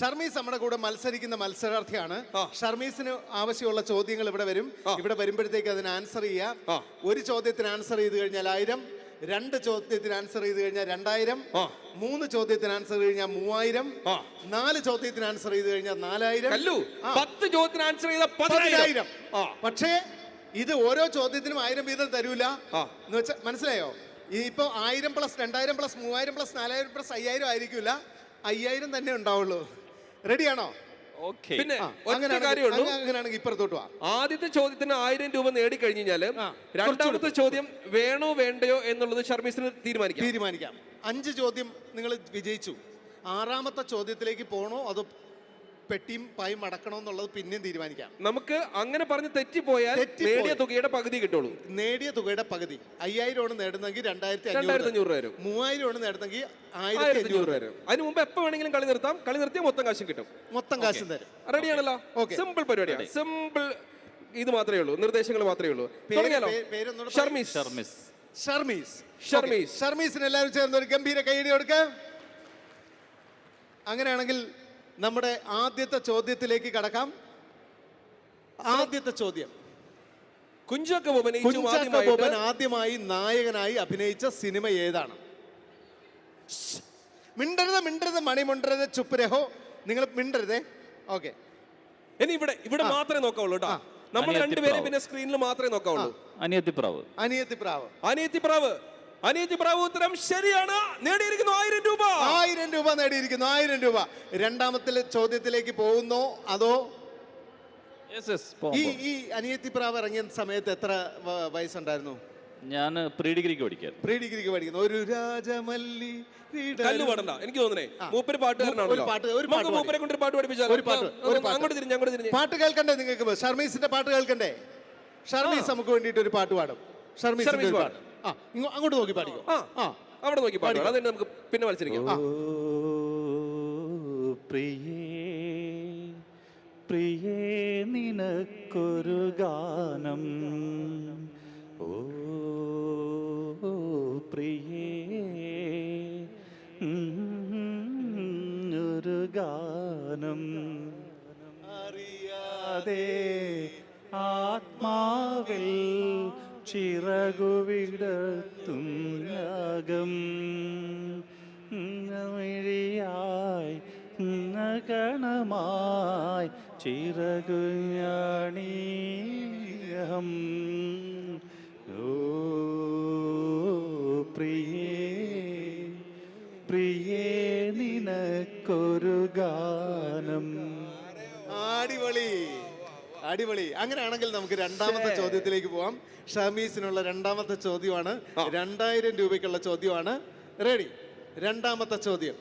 ഷർമീസ് നമ്മുടെ കൂടെ മത്സരിക്കുന്ന മത്സരാർത്ഥിയാണ്. ഷർമീസിന് ആവശ്യമുള്ള ചോദ്യങ്ങൾ ഇവിടെ വരും. ഇവിടെ വരുമ്പോഴത്തേക്ക് അതിന് ആൻസർ ചെയ്യാം. ഒരു ചോദ്യത്തിന് ആൻസർ ചെയ്ത് കഴിഞ്ഞാൽ ആയിരം രണ്ട് ചോദ്യത്തിന് ആൻസർ ചെയ്ത് കഴിഞ്ഞാൽ രണ്ടായിരം. മൂന്ന് ചോദ്യത്തിന് ആൻസർ ചെയ്ത് കഴിഞ്ഞാൽ മൂവായിരം. നാല് ചോദ്യത്തിന് ആൻസർ ചെയ്ത് കഴിഞ്ഞാൽ നാലായിരം. പത്ത് ചോദ്യത്തിന് ആൻസർ ചെയ്ത പതിനായിരം. പക്ഷേ ഇത് ഓരോ ചോദ്യത്തിനും ആയിരം വീതം തരൂല. എന്ന് വെച്ചാൽ മനസ്സിലായോ? ഇപ്പൊ ആയിരം പ്ലസ് രണ്ടായിരം പ്ലസ് മൂവായിരം പ്ലസ് നാലായിരം പ്ലസ് അയ്യായിരം ആയിരിക്കില്ല അയ്യായിരം തന്നെ ഉണ്ടാവുള്ളൂ. റെഡിയാണോ ഓക്കെ പിന്നെ ഒറ്റ കാര്യമുള്ളൂ. അങ്ങ- അങ്ങനെയാണെങ്കിൽ ഇപ്പുറത്തോട്ട് വാ. ആദ്യത്തെ ചോദ്യത്തിന് ആയിരം രൂപ നേടിക്കഴിഞ്ഞാൽ രണ്ടാമത്തെ ചോദ്യം വേണോ വേണ്ടയോ എന്നുള്ളത് ഷർമീസിന് തീരുമാനിക്കാം. തീരുമാനിക്കാം. അഞ്ച് ചോദ്യം നിങ്ങൾ വിജയിച്ചു. ആറാമത്തെ ചോദ്യത്തിലേക്ക് പോണോ അതോ പെട്ടിയും പായും മടക്കണമെന്നുള്ളത് പിന്നെയും തീരുമാനിക്കാം. നമുക്ക് അങ്ങനെ പറഞ്ഞ് തെറ്റിപ്പോയാൽ തെറ്റിപ്പോയി. നേടിയ തുകയുടെ പകുതി കിട്ടുള്ളൂ. നേടിയ തുകയുടെ പകുതി. അയ്യായിരമാണ് നേടുന്നെങ്കിൽ രണ്ടായിരത്തി രണ്ടായിരത്തി അഞ്ഞൂറ് അഞ്ഞൂറ് വരും. മൂവായിരമാണ് നേടുന്നെങ്കിൽ ആയിരത്തി ആയിരത്തി അഞ്ഞൂറ് അഞ്ഞൂറ് വരും. അതിന് മുമ്പ് എപ്പോ വേണമെങ്കിലും കളി നിർത്താം. കളി നിർത്തിയാൽ മൊത്തം കാശും കിട്ടും. മൊത്തം കാശും തരും. റെഡിയാണല്ലോ Okay. സിമ്പിൾ പരിപാടിയാണ് സിമ്പിൾ ഇത് മാത്രമേ ഉള്ളൂ. നിർദ്ദേശങ്ങൾ മാത്രമേ ഉള്ളൂ. പേര്- തുടങ്ങിയാലോ? പേ- പേരൊന്നുകൂടെ പറയ്. ഷർമീസ്. ഷർമിസ്. ഷർമീസ്. ഷർമീസ്. Okay. ഷർമീസിന് എല്ലാവരും ചേർന്ന് ഒരു ഗംഭീര കൈയടി കൊടുക്കാം. അങ്ങനെയാണെങ്കിൽ നമ്മുടെ ആദ്യത്തെ ചോദ്യത്തിലേക്ക് കടക്കാം. ആദ്യത്തെ ചോദ്യം. കുഞ്ചാക്ക ബോബൻ കുഞ്ചാക്ക ബോബൻ ആദ്യമായി നായകനായി അഭിനയിച്ച സിനിമ ഏതാണ്. മിണ്ടരുത് മിണ്ടരുത് മണി മിണ്ടരുത് ചുപ്പ് നിങ്ങൾ മിണ്ടരുതേ. ഓക്കെ. ഇനി ഇവിടെ ഇവിടെ മാത്രമേ നോക്കാവുള്ളൂ കേട്ടോ. നമ്മൾ രണ്ടുപേരും പിന്നെ സ്ക്രീനിൽ മാത്രമേ നോക്കാവുള്ളൂ. അനിയത്തിപ്രാവ്. അനിയത്തി പ്രാവ് അനിയത്തി പ്രാവ് ഉത്തരം ശരിയാണ്. നേടിയിരിക്കുന്നു ആയിരം രൂപ. ആയിരം രൂപ നേടിയിരിക്കുന്നു. ആയിരം രൂപ. രണ്ടാമത്തെ ചോദ്യത്തിലേക്ക് പോകുന്നോ? അതോ? ഈ ഈ അനിയത്തി പ്രാവ് ഇറങ്ങിയ സമയത്ത് എത്ര വയസ്സുണ്ടായിരുന്നു? ഞാൻ പ്രീ ഡിഗ്രിക്ക് പഠിക്കാൻ പ്രീ ഡിഗ്രിക്ക് പഠിക്കുന്നു. ഒരു രാജമല്ലി. കല്ലു പാടണ്ട. എനിക്ക് തോന്നണേ. മൂപ്പര് പാട്ട്- ഒരു പാട്ട് മൂപ്പരെ കൊണ്ട് ഒരു പാട്ട് പഠിപ്പിച്ചാൽ ഒരു പാട്ട്, ഒരു പാട്ട്. അങ്ങോട്ട് തിരിഞ്ഞ് അങ്ങോട്ട് തിരിഞ്ഞ്. പാട്ട് കേൾക്കണ്ടേ നിങ്ങൾക്ക്? ഷർമീസിന്റെ പാട്ട് കേൾക്കണ്ടേ? ഷർമീസ് നമുക്ക് വേണ്ടിയിട്ട് ഒരു പാട്ട് പാടും. ഷർമീസ് പാട്ട്. ആ ഇങ്ങോ- അങ്ങോട്ട് നോക്കി പാടിക്കോ. ആ ആ. അവിടെ നോക്കി പാടുക അതന്നെ നമുക്ക് പിന്നെ മത്സരിക്കാം. ആ. പ്രിയേ പ്രിയേ നിനക്കൊരു ഗാനം. ഓ പ്രിയേ ഉം, ഒരു ഗാനം. അറിയാതെ ആത്മാവിൽ ചിറകുവിടത്തും രാഗം മിഴിയായി നഗണമായി ചിറകുഞ്ഞാണീയം ഓ പ്രിയേ പ്രിയേ നിനക്കൊരു അടിപൊളി. അങ്ങനെയാണെങ്കിൽ നമുക്ക് രണ്ടാമത്തെ ചോദ്യത്തിലേക്ക് പോവാം. ഷമീസിനുള്ള രണ്ടാമത്തെ ചോദ്യമാണ്. രണ്ടായിരം രൂപയ്ക്കുള്ള ചോദ്യമാണ്. റെഡി രണ്ടാമത്തെ ചോദ്യം.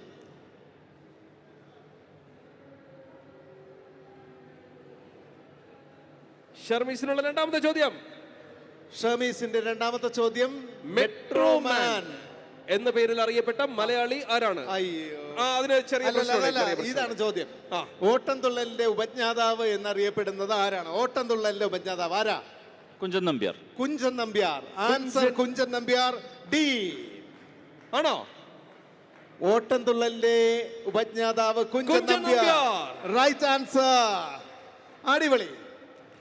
ഷർമീസിനുള്ള രണ്ടാമത്തെ ചോദ്യം. ഷമീസിന്റെ രണ്ടാമത്തെ ചോദ്യം മെട്രോമാൻ എന്ന പേരിൽ അറിയപ്പെട്ട മലയാളി ആരാണ്? അതിന് ചെറിയ. ഇതാണ് ചോദ്യം. ഓട്ടം ഓട്ടംതുള്ളലിന്റെ ഉപജ്ഞാതാവ് എന്നറിയപ്പെടുന്നത് ആരാണ്? ഓട്ടംതുള്ളലിന്റെ ഉപജ്ഞാതാവ് ആരാ? കുഞ്ചൻ നമ്പ്യാർ. കുഞ്ചൻ നമ്പ്യാർ. Answer Kunchan Nambiar D. ആണോ? ഓട്ടംതുള്ളലിന്റെ ഉപജ്ഞാതാവ് കുഞ്ചൻ നമ്പ്യാർ. റൈറ്റ് ആൻസർ അടിപൊളി.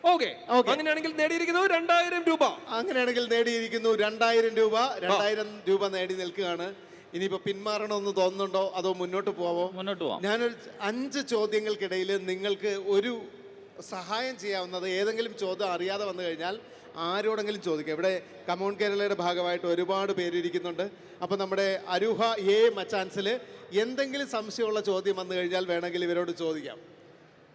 ഓക്കെ. അങ്ങനെയാണെങ്കിൽ നേടിയിരിക്കുന്നു രണ്ടായിരം രൂപ. അങ്ങനെയാണെങ്കിൽ നേടിയിരിക്കുന്നു രണ്ടായിരം രൂപ. രണ്ടായിരം രൂപ നേടി നിൽക്കുകയാണ്. ഇനിയിപ്പോ പിന്മാറണമെന്ന് തോന്നുന്നുണ്ടോ? അതോ മുന്നോട്ട് പോവോ മുന്നോട്ട് പോവാം. ഞാനൊരു അഞ്ച് ചോദ്യങ്ങൾക്കിടയിൽ നിങ്ങൾക്ക് ഒരു സഹായം ചെയ്യാവുന്നത് ഏതെങ്കിലും ചോദ്യം അറിയാതെ വന്നു കഴിഞ്ഞാൽ ആരോടെങ്കിലും ചോദിക്കുക ഇവിടെ കമോൺ കേരളയുടെ ഭാഗമായിട്ട് ഒരുപാട് പേരിരിക്കുന്നുണ്ട് അപ്പോൾ നമ്മുടെ അരുഹ എ മച്ചാൻസിൽ എന്തെങ്കിലും സംശയമുള്ള ചോദ്യം വന്നു കഴിഞ്ഞാൽ വേണമെങ്കിൽ ഇവരോട് ചോദിക്കാം.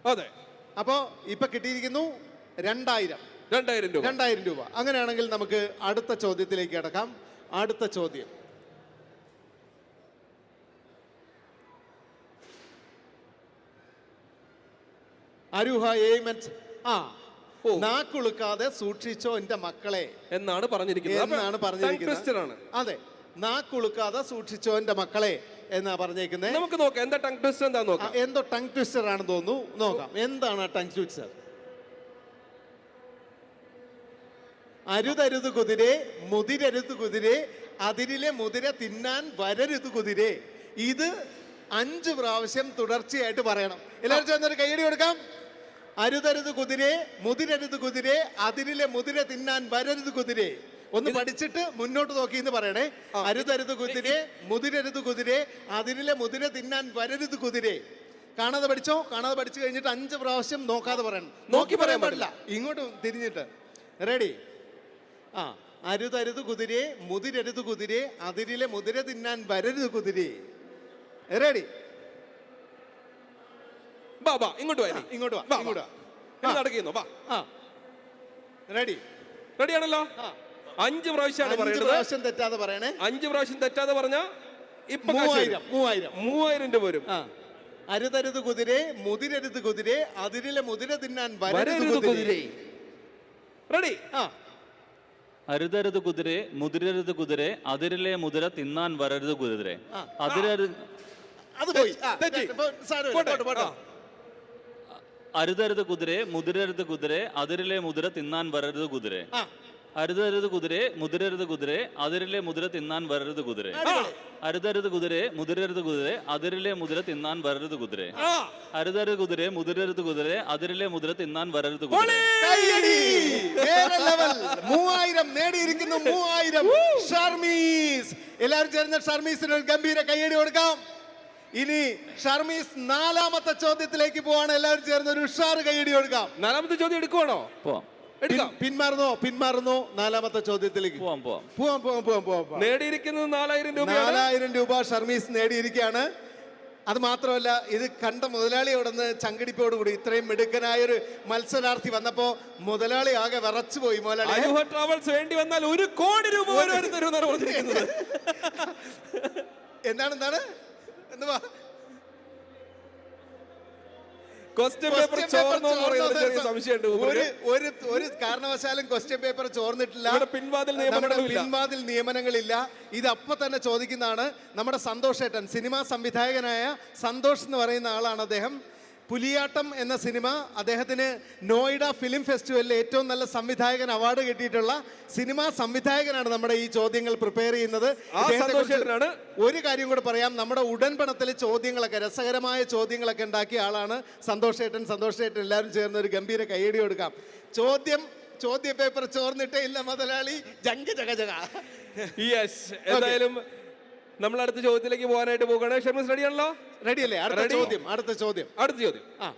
അതെ. അപ്പോൾ ഇപ്പം കിട്ടിയിരിക്കുന്നു രണ്ടായിരം. രണ്ടായിരം രൂപ. രണ്ടായിരം രൂപ. അങ്ങനെയാണെങ്കിൽ നമുക്ക് അടുത്ത ചോദ്യത്തിലേക്ക് കിടക്കാം. അടുത്ത ചോദ്യം. അരുഹ എയ്മെന്റ് ആ. നാക്കുളുക്കാതെ സൂക്ഷിച്ചോ എന്റെ മക്കളെ. എന്നാണ് പറഞ്ഞിരിക്കുന്നത്. എന്നാണ് പറഞ്ഞിരിക്കുന്നത്. അതെ. നാക്കുളുക്കാതെ സൂക്ഷിച്ചോ എന്റെ മക്കളെ എന്നാ പറഞ്ഞേക്കുന്നത് നമുക്ക് നോക്കാം. എന്താ ടങ് ട്വിസ്റ്റർ എന്താ നോക്കാം. എന്തോ ടങ് ട്വിസ്റ്റർ ആണെന്ന് തോന്നുന്നു. നോക്കാം. എന്താണ് ആ ടങ് ട്വിസ്റ്റർ അരുതരുത് കുതിരെ മുതിരരുത് കുതിരെ അതിരിലെ മുതിര തിന്നാൻ വരരുത് കുതിരെ. ഇത് അഞ്ച് പ്രാവശ്യം തുടർച്ചയായിട്ട് പറയണം. എല്ലാവരും ചേർന്നൊരു കൈയടി കൊടുക്കാം. അരുതരുത് കുതിരെ മുതിരരുത് കുതിരെ അതിരിലെ മുതിര തിന്നാൻ വരരുത് കുതിരെ. ഒന്ന് പഠിച്ചിട്ട് മുന്നോട്ട് നോക്കി എന്ന് പറയണേ. അരുതരുത് കുതിരെ മുതിരരുത് കുതിരെ അതിരിലെ മുതിര തിന്നാൻ വരരുത് കുതിരെ. കാണാതെ പഠിച്ചോ? കാണാതെ പഠിച്ചു കഴിഞ്ഞിട്ട് അഞ്ച് പ്രാവശ്യം നോക്കാതെ പറയണം. നോക്കി പറയാൻ പാടില്ല. ഇങ്ങോട്ട് തിരിഞ്ഞിട്ട്. റെഡി ആ അരുതരുത് കുതിരെ മുതിരരുത് കുതിരെ അതിരിലെ മുതിര തിന്നാൻ വരരുത് കുതിരെ. റെഡി ബാബാ ഇങ്ങോട്ട് വാ ഇങ്ങോട്ട് വാ ഇങ്ങോട്ട് വാ. നടക്കുന്നു വാ. ആ. റെഡി റെഡിയാണല്ലോ. അഞ്ച് പ്രാവശ്യമാണ് പറയുന്നത് പ്രാവശ്യം തെറ്റാതെ പറയണേ. അഞ്ച് പ്രാവശ്യം തെറ്റാതെ പറഞ്ഞ ഇപ്പൊ മൂവായിരം വരും. മൂവായിരം മൂവായിരം. രൂപ വരും. അരുതരുത് കുതിരെ മുതിരരുത് കുതിരെ അതിരിലെ മുതിര തിന്നാൻ വരരുത് കുതിരെ. റെഡി ആ. അരുതരുത് കുതിരെ മുതിരരുത് കുതിരെ അതിരിലെ മുതിര തിന്നാൻ വരരുത് കുതിരെ. അതിരരുത് അത് പോയി തെറ്റി. പോട്ടെ. പോട്ടെ, പോട്ടെ. അരുതരുത് കുതിരെ മുതിരരുത് കുതിരെ അതിരിലെ മുതിര തിന്നാൻ വരരുത് കുതിരെ ആ അരുതരുത് കുതിരെ മുതിരരുത് കുതിരെ അതിരിലെ മുതിര തിന്നാൻ വരരുത് കുതിരെ. അരുതരുത് കുതിരെ മുതിരരുത് കുതിരെ അതിരിലെ മുതിര തിന്നാൻ വരരുത് കുതിരെ. അരുതരുത് കുതിരെ മുതിരരുത് കുതിരെ അതിരിലെ മുതിര തിന്നാൻ വരരുത് കുതിരെ. കയ്യടി! വേറെ ലെവൽ മൂവായിരം നേടിയിരിക്കുന്നു മൂവായിരം ഷർമീസ്. എല്ലാവരും ചേർന്ന് ഷർമീസിന് ഒരു ഗംഭീര കയ്യടി കൊടുക്കാം. ഇനി ഷർമീസ് നാലാമത്തെ ചോദ്യത്തിലേക്ക് പോവാണ്. എല്ലാവരും ചേർന്ന് ഒരു ഉഷാർ കയ്യടി കൊടുക്കാം. നാലാമത്തെ ചോദ്യം എടുക്കുവാണോ? പോവാം. എടുക്കാം. പിന്മാറുന്നോ പിന്മാറുന്നോ? നാലാമത്തെ ചോദ്യത്തിലേക്ക്. പോവാം പോവാം. പോവാം പോവാം പോവാം പോവാം. നേടിയിരിക്കുന്നത് നാലായിരം രൂപ നാലായിരം രൂപ ഷർമീസ് നേടിയിരിക്കുകയാണ്. അത് മാത്രമല്ല ഇത് കണ്ട മുതലാളി അവിടെ നിന്ന് ചങ്കടിപ്പോടുകൂടി ഇത്രയും മിടുക്കനായ ഒരു മത്സരാർത്ഥി വന്നപ്പോ മുതലാളി ആകെ വിറച്ചു പോയി മുതലാളി ട്രാവൽസ് വേണ്ടി വന്നാൽ ഒരു കോടി രൂപ എന്താണ് എന്താണ്? എന്തുവാ? ക്വസ്റ്റ്യൻ പേപ്പർ ചോർന്നോ ചെറിയ സംശയമുണ്ട് ഒരു ഒരു ഒരു കാരണവശാലും ക്വസ്റ്റ്യൻ പേപ്പർ ചോർന്നിട്ടില്ല. പിൻവാതിൽ. പിൻവാതിൽ നിയമനങ്ങളില്ല. ഇത് അപ്പൊ തന്നെ ചോദിക്കുന്നതാണ് നമ്മുടെ സന്തോഷേട്ടൻ സിനിമാ സംവിധായകനായ സന്തോഷ് എന്ന് പറയുന്ന ആളാണ് അദ്ദേഹം. പുലിയാട്ടം എന്ന സിനിമ അദ്ദേഹത്തിന് നോയിഡ ഫിലിം ഫെസ്റ്റിവലിൽ ഏറ്റവും നല്ല സംവിധായകൻ അവാർഡ് കിട്ടിയിട്ടുള്ള സിനിമാ സംവിധായകനാണ് നമ്മുടെ ഈ ചോദ്യങ്ങൾ പ്രിപ്പയർ ചെയ്യുന്നത്. ഒരു കാര്യം കൂടെ പറയാം. നമ്മുടെ ഉടൻ പണത്തിലെ ചോദ്യങ്ങളൊക്കെ രസകരമായ ചോദ്യങ്ങളൊക്കെ ഉണ്ടാക്കിയ ആളാണ് സന്തോഷ് ഏട്ടൻ സന്തോഷ് ഏട്ടൻ എല്ലാവരും ചേർന്ന് ഒരു ഗംഭീര കൈയടി കൊടുക്കാം. ചോദ്യം ചോദ്യ പേപ്പർ ചോർന്നിട്ടേ ഇല്ല മുതലാളി. ജങ്ക് ജഗ ജഗ. യെസ് എന്തായാലും നമ്മൾ അടുത്ത ചോദ്യത്തിലേക്ക് പോകാനായിട്ട് പോവുകയാണ്. ഷർമിസ് റെഡി ആണല്ലോ? റെഡി അല്ലേ? അടുത്ത Ready? ചോദ്യം അടുത്ത ചോദ്യം. അടുത്ത ചോദ്യം. ആ.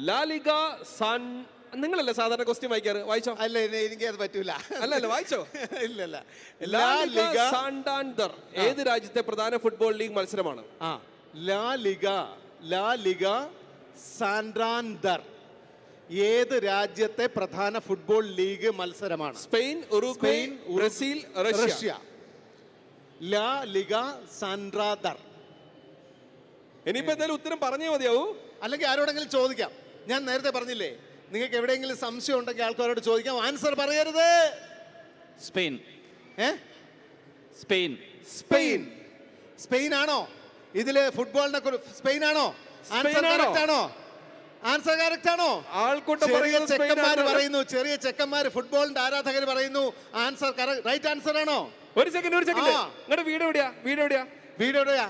ലാലിക സാൻ നിങ്ങളല്ലേ സാധാരണ ക്വസ്റ്റ്യൻ വായിക്കാറ്? വായിച്ചോ? അല്ല എന്നെ- എനിക്ക് അത് പറ്റൂല. അല്ല അല്ല വായിച്ചോ? ഇല്ലല്ല. ലാ ലിഗ സാൻഡാൻഡർ ഏത് രാജ്യത്തെ പ്രധാന ഫുട്ബോൾ ലീഗ് മത്സരമാണ്? ആ. ലാ ലിഗ ലാ ലിഗ സാൻഡ്രാൻഡർ ഏത് രാജ്യത്തെ പ്രധാന ഫുട്ബോൾ ലീഗ് മത്സരമാണ്? Spain Uruguay Spain, ഉറു- Brazil Russia. Russia. La Liga Santander ഇനിയിപ്പോ എന്തായാലും ഉത്തരം പറഞ്ഞേ മതിയാവൂ. അല്ലെങ്കിൽ ആരോടെങ്കിലും ചോദിക്കാം. ഞാൻ നേരത്തെ പറഞ്ഞില്ലേ നിങ്ങൾക്ക് എവിടെയെങ്കിലും സംശയം ഉണ്ടെങ്കിൽ ആൾക്കാരോട് ചോദിക്കാം. ആൻസർ പറയരുത്. സ്പെയിൻ. ഏ? സ്പെയിൻ. സ്പെയിൻ. സ്പെയിൻ ആണോ ഇതിൽ ഫുട്ബോളിനെ കുറിച്ച് സ്പെയിൻ ആണോ ആൻസർ സ്പെയിൻ ആണോ? കറക്റ്റ് ആണോ? ആൻസർ കറക്റ്റ് ആണോ? ആൾക്കൂട്ടം ചെറിയ ചെക്കന്മാർ പറയുന്നു ചെറിയ ചെക്കന്മാർ ഫുട്ബോളിന്റെ ആരാധകർ പറയുന്നു. ആൻസർ റൈറ്റ് ആൻസർ ആണോ? ഒരു സെക്കൻഡ് ഒരു സെക്കൻഡ്. നിങ്ങളുടെ വീട് എവിടെയാ? വീട് എവിടെയാ? വീട് എവിടെയാ?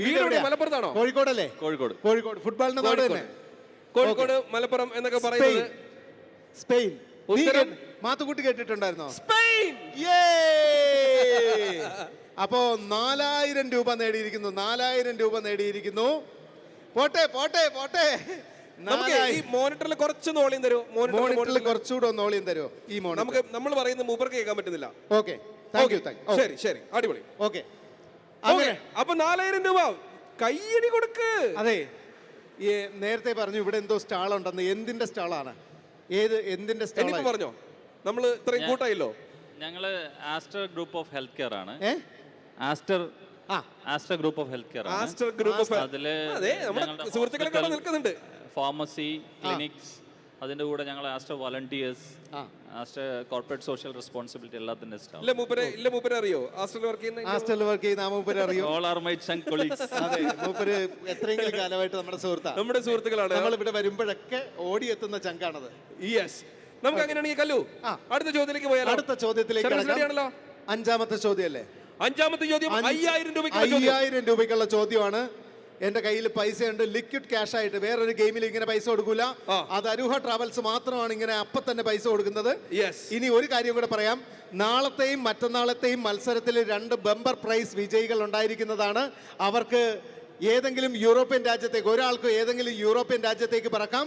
വീട് എവിടെയാ? മലപ്പുറത്താണോ? കോഴിക്കോടല്ലേ? കോഴിക്കോട്. കോഴിക്കോട്. ഫുട്ബോളിന്റെ നാട് തന്നെ. കോഴിക്കോട് മലപ്പുറം എന്നൊക്കെ പറയുന്നത് സ്പെയിൻ. ഉത്തരം? മാത്തുകൂട്ടി കേട്ടിട്ടുണ്ടായിരുന്നോ? സ്പെയിൻ! യേ! അപ്പോ നാലായിരം രൂപ നേടിയിരിക്കുന്നു നാലായിരം രൂപ നേടിയിരിക്കുന്നു. പോട്ടെ പോട്ടെ പോട്ടെ. നമുക്ക് ഈ മോണിറ്ററിൽ കുറച്ച് നോളിയും തരുമോ മോണിറ്ററിൽ കുറച്ചുകൂടെ ഒന്ന് ഓളിയും തരുമോ ഈ മോണിറ്റർ. നമുക്ക് നമ്മൾ പറയുന്നത് മൂപ്പർക്ക് കേൾക്കാൻ പറ്റുന്നില്ല. ഓക്കെ. ശരി ശരി. അടിപൊളി. ഓക്കെ. Okay, അപ്പൊ നാലായിരം രൂപ. കയ്യടി കൊടുക്ക്. അതെ. ഈ നേരത്തെ പറഞ്ഞു ഇവിടെ എന്തോ സ്റ്റാൾ ഉണ്ടെന്ന് എന്തിന്റെ സ്റ്റാളാണ്? ഏത് എന്തിന്റെ സ്റ്റാൾ പറഞ്ഞോ? നമ്മൾ ഇത്രയും കൂട്ടായില്ലോ. ഞങ്ങൾ Aster group of health care ആണ്. ആസ്റ്റർ ആ. Aster group of health care ആണ്. ആസ്റ്റർ ഗ്രൂപ്പ് ഓഫ് അതിൽ സുഹൃത്തുക്കളൊക്കെ നിൽക്കുന്നുണ്ട്. ഫാർമസി ക്ലിനിക്സ് അതിന്റെ കൂടെ ഞങ്ങൾ Aster volunteers. Aster corporate social responsibility എല്ലാത്തിന്റെ സ്റ്റാഫ് ഇല്ല മൂപ്പരെ ഇല്ല മൂപ്പരെ അറിയോ? ഹോസ്റ്റലിൽ വർക്ക് ചെയ്യുന്ന ഹാസ്റ്റലിൽ വർക്ക് ചെയ്യുന്ന ആ മൂപ്പര് അറിയോ? ഓൾ ആർ മൈ ചങ്ക് കൊളീഗ്സ് അതെ മൂപ്പര് എത്രയെങ്കിലും കാലമായിട്ട് നമ്മുടെ സുഹൃത്താ. നമ്മുടെ സുഹൃത്തുക്കളാണ്. നമ്മൾ ഇവിടെ വരുമ്പോഴൊക്കെ ഓടിയെത്തുന്ന ചങ്കാണത്. യെസ് നമുക്ക് അങ്ങനെയാണെങ്കിൽ കല്ലു അടുത്ത ചോദ്യത്തിലേക്ക് പോയാലോ? അടുത്ത ചോദ്യത്തിലേക്ക്. അഞ്ചാമത്തെ അഞ്ചാമത്തെ ചോദ്യം അഞ്ച്- അയ്യായിരം രൂപയ്ക്കുള്ള ചോദ്യം. അയ്യായിരം രൂപയ്ക്കുള്ള ചോദ്യമാണ് എന്റെ കയ്യിൽ പൈസ ഉണ്ട് ലിക്വിഡ് ക്യാഷ് ആയിട്ട്. വേറൊരു ഗെയിമിൽ ഇങ്ങനെ പൈസ കൊടുക്കൂല. അത് അരുഹ ട്രാവൽസ് മാത്രമാണ് ഇങ്ങനെ അപ്പൊ തന്നെ പൈസ കൊടുക്കുന്നത്. യെസ് ഇനി ഒരു കാര്യം കൂടെ പറയാം. നാളത്തെയും മറ്റന്നാളത്തെയും മത്സരത്തിൽ രണ്ട് ബമ്പർ പ്രൈസ് വിജയികൾ ഉണ്ടായിരിക്കുന്നതാണ്. അവർക്ക് ഏതെങ്കിലും യൂറോപ്യൻ രാജ്യത്തേക്ക് ഒരാൾക്ക് ഏതെങ്കിലും യൂറോപ്യൻ രാജ്യത്തേക്ക് പറക്കാം.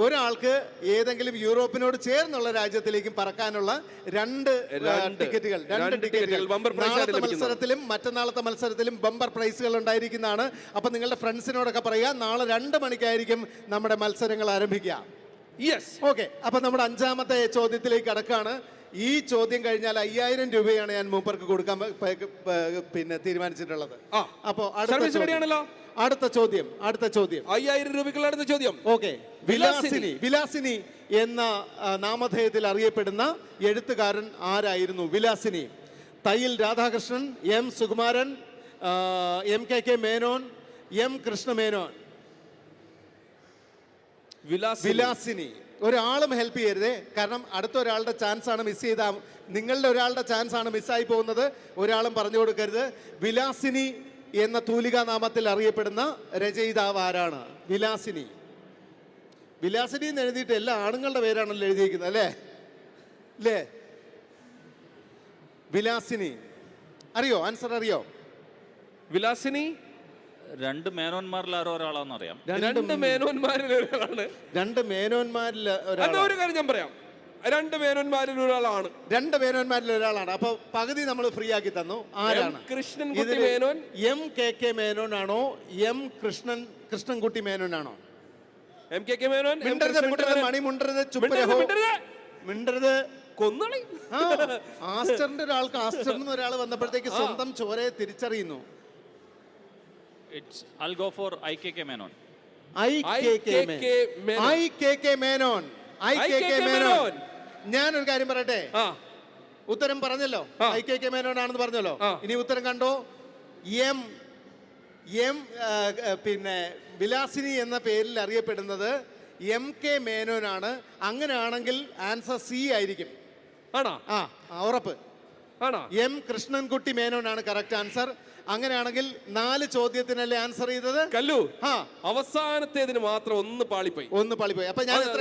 ഒരാൾക്ക് ഏതെങ്കിലും യൂറോപ്പിനോട് ചേർന്നുള്ള രാജ്യത്തിലേക്കും പറക്കാനുള്ള രണ്ട് ടിക്കറ്റുകൾ രണ്ട് ടിക്കറ്റുകൾ നാളത്തെ മത്സരത്തിലും മറ്റന്നാളത്തെ മത്സരത്തിലും ബമ്പർ പ്രൈസുകൾ ഉണ്ടായിരിക്കുന്നതാണ്. അപ്പൊ നിങ്ങളുടെ ഫ്രണ്ട്സിനോടൊക്കെ പറയുക നാളെ രണ്ട് മണിക്കായിരിക്കും നമ്മുടെ മത്സരങ്ങൾ ആരംഭിക്കുക. യെസ് ഓക്കെ അപ്പൊ നമ്മുടെ അഞ്ചാമത്തെ ചോദ്യത്തിലേക്ക് കടക്കാണ്. ഈ ചോദ്യം കഴിഞ്ഞാൽ അയ്യായിരം രൂപയാണ് ഞാൻ മൂപ്പർക്ക് കൊടുക്കാൻ പിന്നെ തീരുമാനിച്ചിട്ടുള്ളത്. ആ. അപ്പോ അടുത്ത? അടുത്ത ചോദ്യം അടുത്ത ചോദ്യം. അയ്യായിരം രൂപയ്ക്കുള്ള അടുത്ത ചോദ്യം. ഓക്കെ. വിലാസിനി. വിലാസിനി എന്ന നാമധേയത്തിൽ അറിയപ്പെടുന്ന എഴുത്തുകാരൻ ആരായിരുന്നു? Vilasini. Thayyil Radhakrishnan M Sukumaran M K K Menon M Krishna Menon. Menon Vilasini. ഒരാളും ഹെൽപ്പ് ചെയ്യരുതേ. കാരണം അടുത്ത ഒരാളുടെ ചാൻസ് ആണ് മിസ് ചെയ്താൽ നിങ്ങളുടെ ഒരാളുടെ ചാൻസ് ആണ് മിസ്സായി പോകുന്നത്. ഒരാളും പറഞ്ഞു കൊടുക്കരുത്. വിലാസിനി എന്ന തൂലികാ നാമത്തിൽ അറിയപ്പെടുന്ന രചയിതാവ് ആരാണ്? വിലാസിനി. വിലാസിനി എന്ന് എഴുതിയിട്ട് എല്ലാ ആണുങ്ങളുടെ പേരാണല്ലോ എഴുതിയിരിക്കുന്നത് അല്ലേ? അല്ലേ വിലാസിനി. അറിയോ? ആൻസർ അറിയോ? വിലാസിനി? രണ്ട് മേനോന്മാരിൽ ആരോ ഒരാളാണെന്നറിയാം. രണ്ട് മേനോന്മാരിൽ ഒരാളാണ്. രണ്ട് മേനോന്മാരിൽ ഒരു കാര്യം ഞാൻ പറയാം. രണ്ട് മേനോന്മാരിൽ ഒരാളാണ്. രണ്ട് മേനോന്മാരിൽ ഒരാളാണ്. അപ്പൊ പകുതി നമ്മൾ ഫ്രീ ആക്കി തന്നു. ആരാണ്? Krishnan Menon. M K K Menon ആണോ എം കൃഷ്ണൻ കൃഷ്ണൻകുട്ടി മേനോൻ ആണോ എം കെ കെ മേനോൻ മിണ്ടരുത് മിണ്ടരുത്. മണി മുണ്ടരുത് മിണ്ടരുത്, ചുപ്പരഹോ മിണ്ടരുത്. മിണ്ടരുത്. കൊന്നളി. ആ ആസ്റ്ററിന്റെ ഒരാൾക്ക് ആസ്റ്ററിന് ഒരാൾ വന്നപ്പോഴത്തേക്ക് സ്വന്തം ചോരയെ തിരിച്ചറിയുന്നു. It's all go for I K K Menon I K K Menon. I K K Menon. I K K Menon. ഞാനൊരു കാര്യം പറയട്ടെ? ഉത്തരം പറഞ്ഞല്ലോ. ഐ കെ കെ മേനോൻ ആണെന്ന് പറഞ്ഞല്ലോ ഇനി ഉത്തരം കണ്ടോ? എം എം പിന്നെ വിലാസിനി എന്ന പേരിൽ അറിയപ്പെടുന്നത് എം കെ മേനോനാണ്. അങ്ങനെയാണെങ്കിൽ ആൻസർ സി ആയിരിക്കും. ആണോ? ആ, ഉറപ്പ്. ആണോ? എം കൃഷ്ണൻകുട്ടി മേനോനാണ് കറക്റ്റ് ആൻസർ അങ്ങനെയാണെങ്കിൽ നാല് ചോദ്യത്തിനല്ലേ ആൻസർ ചെയ്തത്? കല്ലു ആ അവസാനത്തേതിന് മാത്രം ഒന്ന് പാളിപ്പോയി. ഒന്ന് പാളിപ്പോയി. അപ്പൊ ഞാൻ എത്ര.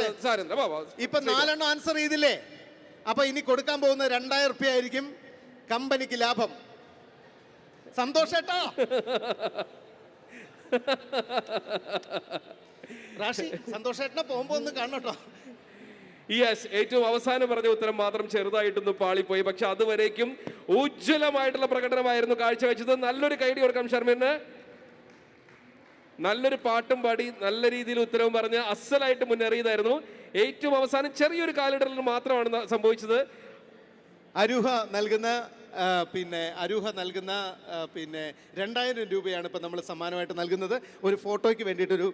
ഇപ്പൊ നാലെണ്ണം ആൻസർ ചെയ്തില്ലേ? അപ്പൊ ഇനി കൊടുക്കാൻ പോകുന്ന രണ്ടായിരം റുപ്യ ആയിരിക്കും കമ്പനിക്ക് ലാഭം. സന്തോഷേട്ടാ റാഷി സന്തോഷേട്ടനെ പോകുമ്പോ ഒന്ന് കാണട്ടോ യെസ് ഏറ്റവും അവസാനം പറഞ്ഞ ഉത്തരം മാത്രം ചെറുതായിട്ടൊന്ന് പാളിപ്പോയി. പക്ഷെ അതുവരേക്കും ഉജ്ജ്വലമായിട്ടുള്ള പ്രകടനമായിരുന്നു കാഴ്ചവെച്ചത്. നല്ലൊരു കൈഡി കൊടുക്കാം ശർമ്മന് നല്ലൊരു പാട്ടും പാടി നല്ല രീതിയിൽ ഉത്തരവും പറഞ്ഞ് അസലായിട്ട് മുന്നേറിയതായിരുന്നു. ഏറ്റവും അവസാനം ചെറിയൊരു കാലിടലിൽ മാത്രമാണ് സംഭവിച്ചത്. അരുഹ നൽകുന്ന പിന്നെ അരുഹ നൽകുന്ന പിന്നെ രണ്ടായിരം രൂപയാണ് ഇപ്പം നമ്മൾ സമ്മാനമായിട്ട് നൽകുന്നത്. ഒരു ഫോട്ടോയ്ക്ക് വേണ്ടിയിട്ടൊരു